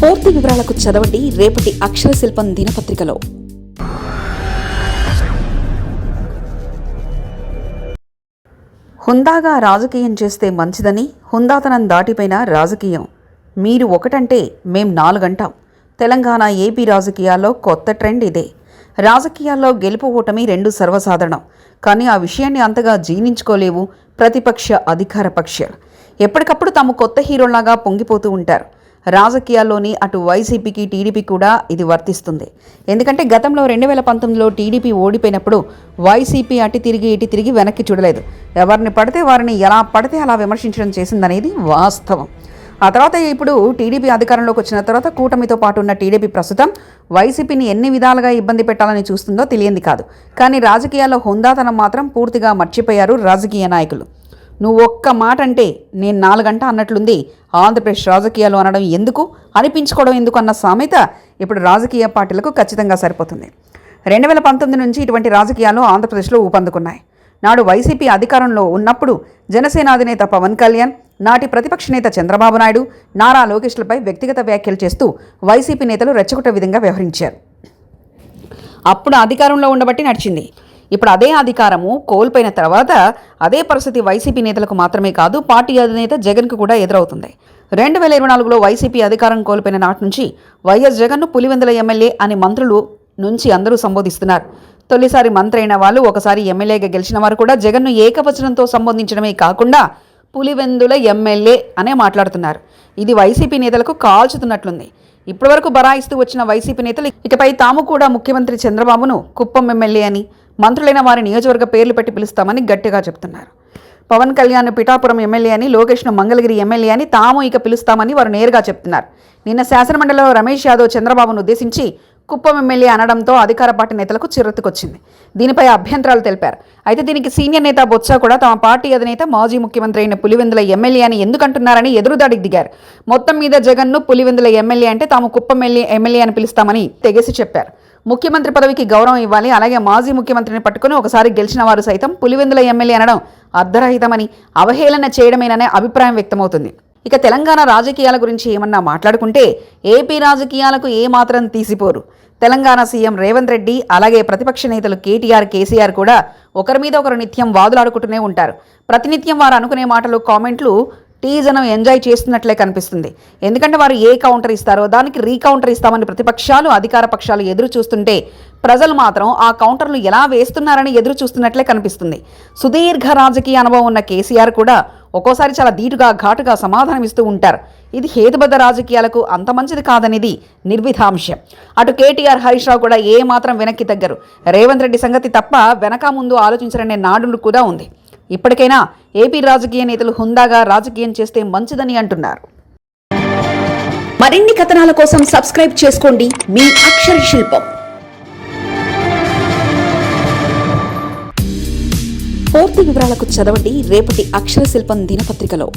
పూర్తి వివరాలకు చదవండి రేపటి అక్షర శిల్పం దినపత్రికలో. హుందాగా రాజకీయం చేస్తే మంచిదని హుందాతనం దాటిపోయిన రాజకీయం. మీరు ఒకటంటే మేం నాలుగంటాం. తెలంగాణ ఏపీ రాజకీయాల్లో కొత్త ట్రెండ్ ఇదే. రాజకీయాల్లో గెలుపు ఓటమి రెండు సర్వసాధారణం. కానీ ఆ విషయాన్ని అంతగా జీర్ణించుకోలేవు ప్రతిపక్ష అధికార పక్షాలు. ఎప్పటికప్పుడు తాము కొత్త హీరోలాగా పొంగిపోతూ ఉంటారు. రాజకీయాల్లోని అటు వైసీపీకి టీడీపీ కూడా ఇది వర్తిస్తుంది. ఎందుకంటే గతంలో రెండు వేల పంతొమ్మిదిలో టీడీపీ ఓడిపోయినప్పుడు వైసీపీ అటు తిరిగి ఇటు తిరిగి వెనక్కి చూడలేదు. ఎవరిని పడితే వారిని ఎలా పడితే అలా విమర్శించడం చేసిందనేది వాస్తవం. ఆ తర్వాత ఇప్పుడు టీడీపీ అధికారంలోకి వచ్చిన తర్వాత కూటమితో పాటు ఉన్న టీడీపీ ప్రస్తుతం వైసీపీని ఎన్ని విధాలుగా ఇబ్బంది పెట్టాలని చూస్తుందో తెలియంది కాదు. కానీ రాజకీయాల్లో హుందాతనం మాత్రం పూర్తిగా మర్చిపోయారు రాజకీయ నాయకులు. నువ్వు ఒక్క మాట అంటే నేను నాలుగంట అన్నట్లుంది. ఆంధ్రప్రదేశ్ రాజకీయాలు అనడం ఎందుకు? అనిపించుకోవడం ఎందుకు అన్న సామెత ఇప్పుడు రాజకీయ పార్టీలకు ఖచ్చితంగా సరిపోతుంది. రెండు వేల పంతొమ్మిది నుంచి ఇటువంటి రాజకీయాలు ఆంధ్రప్రదేశ్లో ఊపందుకున్నాయి. నాడు వైసీపీ అధికారంలో ఉన్నప్పుడు జనసేన అధినేత పవన్ కళ్యాణ్ నాటి ప్రతిపక్ష నేత చంద్రబాబు నాయుడు నారా లోకేష్లపై వ్యక్తిగత వ్యాఖ్యలు చేస్తూ వైసీపీ నేతలు రెచ్చగొట్టే విధంగా వ్యవహరించారు. అప్పుడు అధికారంలో ఉండబట్టి నడిచింది. ఇప్పుడు అదే అధికారము కోల్పోయిన తర్వాత అదే పరిస్థితి వైసీపీ నేతలకు మాత్రమే కాదు పార్టీ అధినేత జగన్కు కూడా ఎదురవుతుంది. రెండు వేల ఇరవై నాలుగులో వైసీపీ అధికారం కోల్పోయిన నాటి నుంచి వైఎస్ జగన్ను పులివెందుల ఎమ్మెల్యే అని మంత్రులు నుంచి అందరూ సంబోధిస్తున్నారు. తొలిసారి మంత్రి అయిన వాళ్ళు ఒకసారి ఎమ్మెల్యేగా గెలిచిన వారు కూడా జగన్ను ఏకవచనంతో సంబోధించడమే కాకుండా పులివెందుల ఎమ్మెల్యే అనే మాట్లాడుతున్నారు. ఇది వైసీపీ నేతలకు కాల్చుతున్నట్లుంది. ఇప్పటివరకు బరాయిస్తూ వచ్చిన వైసీపీ నేతలు ఇకపై తాము కూడా ముఖ్యమంత్రి చంద్రబాబును కుప్పం ఎమ్మెల్యే అని మంత్రులైన వారి నియోజకవర్గ పేర్లు పెట్టి పిలుస్తామని గట్టిగా చెప్తున్నారు. పవన్ కళ్యాణ్ పిఠాపురం ఎమ్మెల్యే అని లోకేష్ను మంగళగిరి ఎమ్మెల్యే అని తాము ఇక పిలుస్తామని వారు నేరుగా చెప్తున్నారు. నిన్న శాసనమండలిలో రమేష్ యాదవ్ చంద్రబాబును ఉద్దేశించి కుప్పం ఎమ్మెల్యే అనడంతో అధికార పార్టీ నేతలకు చిరెత్తుకొచ్చింది దీనిపై అభ్యంతరాలు తెలిపారు. అయితే దీనికి సీనియర్ నేత బొత్స కూడా తమ పార్టీ అధినేత మాజీ ముఖ్యమంత్రి అయిన పులివెందుల ఎమ్మెల్యే అని ఎందుకంటున్నారని ఎదురుదాడికి దిగారు. మొత్తం మీద జగన్ను పులివెందుల ఎమ్మెల్యే అంటే తాము కుప్పం ఎమ్మెల్యే ఎమ్మెల్యే అని పిలుస్తామని తెగేసి చెప్పారు. ముఖ్యమంత్రి పదవికి గౌరవం ఇవ్వాలి. అలాగే మాజీ ముఖ్యమంత్రిని పట్టుకుని ఒకసారి గెలిచిన వారు సైతం పులివెందుల ఎమ్మెల్యే అనడం అర్ధరహితమని అవహేళన చేయడమేననే అభిప్రాయం వ్యక్తమవుతుంది. ఇక తెలంగాణ రాజకీయాల గురించి ఏమన్నా మాట్లాడుకుంటే ఏపీ రాజకీయాలకు ఏమాత్రం తీసిపోరు. తెలంగాణ సీఎం రేవంత్ రెడ్డి అలాగే ప్రతిపక్ష నేతలు కేటీఆర్ కేసీఆర్ కూడా ఒకరి మీద ఒకరు నిత్యం వాదులాడుకుంటూనే ఉంటారు. ప్రతినిత్యం వారు అనుకునే మాటలు కామెంట్లు టీజను ఎంజాయ్ చేస్తున్నట్లే కనిపిస్తుంది. ఎందుకంటే వారు ఏ కౌంటర్ ఇస్తారో దానికి రీకౌంటర్ ఇస్తామని ప్రతిపక్షాలు అధికార పక్షాలు ఎదురు చూస్తుంటే ప్రజలు మాత్రం ఆ కౌంటర్లు ఎలా వేస్తున్నారని ఎదురు చూస్తున్నట్లే కనిపిస్తుంది. సుదీర్ఘ రాజకీయ అనుభవం ఉన్న కేసీఆర్ కూడా ఒక్కోసారి చాలా ధీటుగా ఘాటుగా సమాధానమిస్తూ ఉంటారు. ఇది హేతుబద్ధ రాజకీయాలకు అంత మంచిది కాదనేది నిర్విధాంశం. అటు కేటీఆర్ హరీష్ రావు కూడా ఏ మాత్రం వెనక్కి తగ్గరు. రేవంత్ రెడ్డి సంగతి తప్ప వెనక ముందు ఆలోచించరనే నాడు కూడా ఉంది. ఇప్పటికైనా ఏపీ రాజకీయ నేతలు హుందాగా రాజకీయం చేస్తే మంచిదని అంటున్నారు. మరిన్ని కథనాల కోసం సబ్స్క్రైబ్ చేసుకోండి మీ అక్షర శిల్పం. పూర్తి వివరాలకు చదవండి రేపటి అక్షర శిల్పం దినపత్రికలో.